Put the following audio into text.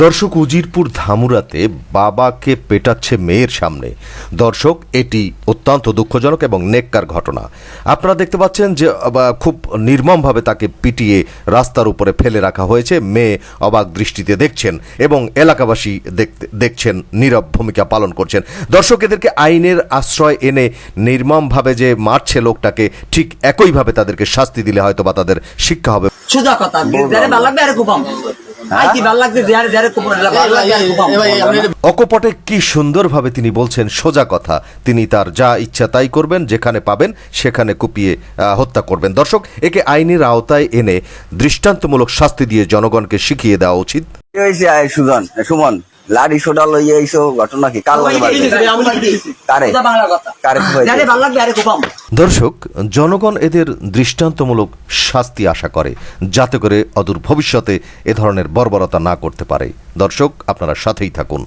দর্শক উজিরপুর ধামুরাতে বাবাকে পেটাচ্ছে মেয়ের সামনে। দর্শক এটি অত্যন্ত দুঃখজনক এবং নেককার ঘটনা। আপনারা দেখতে পাচ্ছেন যে খুব নির্মমভাবে তাকে পিটিয়ে রাস্তার উপরে ফেলে রাখা হয়েছে। মেয়ে অবাক দৃষ্টিতে দেখছেন এবং এলাকাবাসী দেখছেন নীরব ভূমিকা পালন করছেন। দর্শক এদেরকে আইনের আশ্রয় এনে নির্মমভাবে যে মারছে লোকটাকে ঠিক একইভাবে তাদেরকে শাস্তি দিলে হয়তো বা তাদের শিক্ষা হবে। সোজা কথা লাগবে লাগছে? অকপটে কি সুন্দরভাবে তিনি বলছেন সোজা কথা। তিনি তার যা ইচ্ছা তাই করবেন যেখানে পাবেন সেখানে কুপিয়ে আহ, হত্যা করবেন। দর্শক একে আইনের আওতায় এনে দৃষ্টান্তমূলক শাস্তি দিয়ে জনগণকে শিখিয়ে দেওয়া উচিত। সুজন? সুমন? লাড়ি সোডা লইয়া ঘটনা কি? কাল কারে কারে দর্শক জনগণ এদের দৃষ্টান্তমূলক শাস্তি আশা করে যাতে করে অদূর ভবিষ্যতে এ ধরনের বর্বরতা না করতে পারে। দর্শক আপনারা সাথেই থাকুন।